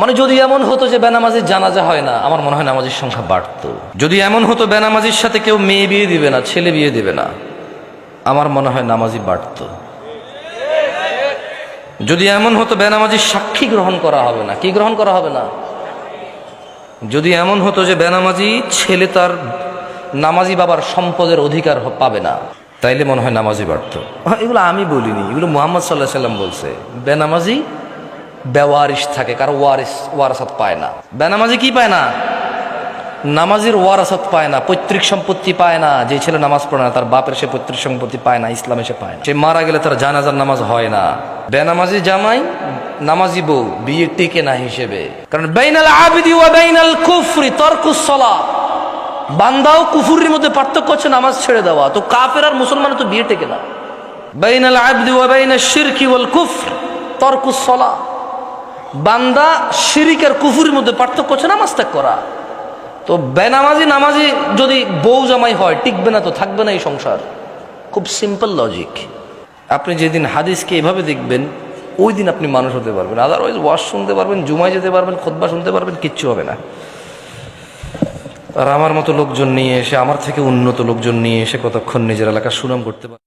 মানে যদি এমন হতো যে বেনামাজির জানাজা হয় না, আমার মনে হয় নামাজির সংখ্যা বাড়তো। যদি এমন হতো বেনামাজির সাথে কেউ মেয়ে বিয়ে দিবে না, ছেলে বিয়ে দিবে না, আমার মনে হয় নামাজি বাড়তো। যদি এমন হতো বেনামাজির সাক্ষী গ্রহণ করা হবে না, কি গ্রহণ করা হবে না? যদি এমন হতো যে বেনামাজি ছেলে তার নামাজি বাবার সম্পদের অধিকার পাবে না, তাইলে মনে হয় নামাজি বাড়তো। এগুলো আমি বলিনি, এগুলো মোহাম্মদ সাল্লাহ সাল্লাম বলছে, বেনামাজি বেওয়ারিশ থাকে, কারও ওয়ারিস ওয়ারাসাত পায় না। বেনামাজি কি পায় না? নামাজির ওয়ারাসাত পায় না, পৈতৃক সম্পত্তি পায় না, যে ছেলে নামাজ পড়ে না, তার বাপের সে পৈতৃক সম্পত্তি পায় না, ইসলামে সে পায় না। সে মারা গেলে তার জানাজার নামাজ হয় না। বেনামাজি জামাই নামাজি বউ, বিয়ে টিকে না হিসেবে। কারণ বাইনাল আবিদি ওয়া বাইনাল কুফরি তরকুস সালাহ বান্দাও কুফুরির মধ্যে পার্থক্য হচ্ছে নামাজ ছেড়ে দেওয়া। তো কাফের আর মুসলমানের তো বিয়ে টেকে না। বাইনাল আবদি ওয়া বাইনাশ শিরকি ওয়াল কুফর তরকুস সালাহ বান্দা শিরিক আর কুফুরির মধ্যে পার্থক্য হচ্ছে নামাজ ত্যাগ করা। তো বেনামাজি নামাজি যদি বউ জামাই হয়, টিকবে না তো থাকবে না এই সংসার। খুব সিম্পল লজিক আপনি যেদিন হাদিসকে এভাবে দেখবেন, ওই দিন আপনি মানুষ হতে পারবেন। আদারওয়াইজ ওয়াশ শুনতে পারবেন, জুমায় যেতে পারবেন, খোদবা শুনতে পারবেন, কিচ্ছু হবে না। আর আমার মতো লোকজন নিয়ে এসে, আমার থেকে উন্নত লোকজন নিয়ে এসে কতক্ষণ নিজের এলাকার সুনাম করতে পারে